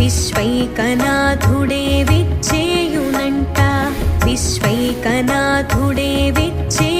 విశ్వైకనాథుడే విచ్చేయునంట. విశ్వైకనాథుడే విచ్చే